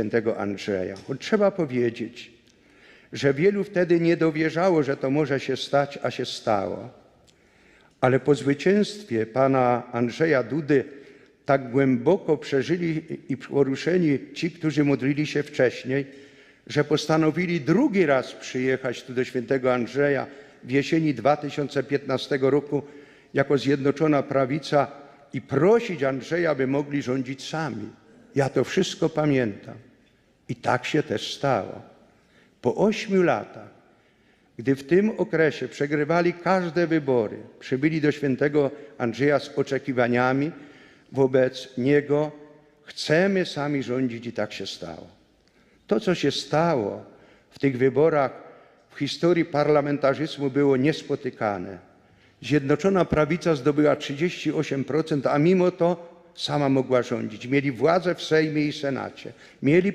świętego Andrzeja. Bo trzeba powiedzieć, że wielu wtedy nie dowierzało, że to może się stać, a się stało. Ale po zwycięstwie pana Andrzeja Dudy tak głęboko przeżyli i poruszeni ci, którzy modlili się wcześniej, że postanowili drugi raz przyjechać tu do świętego Andrzeja w jesieni 2015 roku jako Zjednoczona Prawica i prosić Andrzeja, aby mogli rządzić sami. Ja to wszystko pamiętam. I tak się też stało. Po ośmiu latach, gdy w tym okresie przegrywali każde wybory, przybyli do świętego Andrzeja z oczekiwaniami wobec niego, chcemy sami rządzić i tak się stało. To, co się stało w tych wyborach w historii parlamentaryzmu było niespotykane. Zjednoczona Prawica zdobyła 38%, a mimo to sama mogła rządzić. Mieli władzę w Sejmie i Senacie. Mieli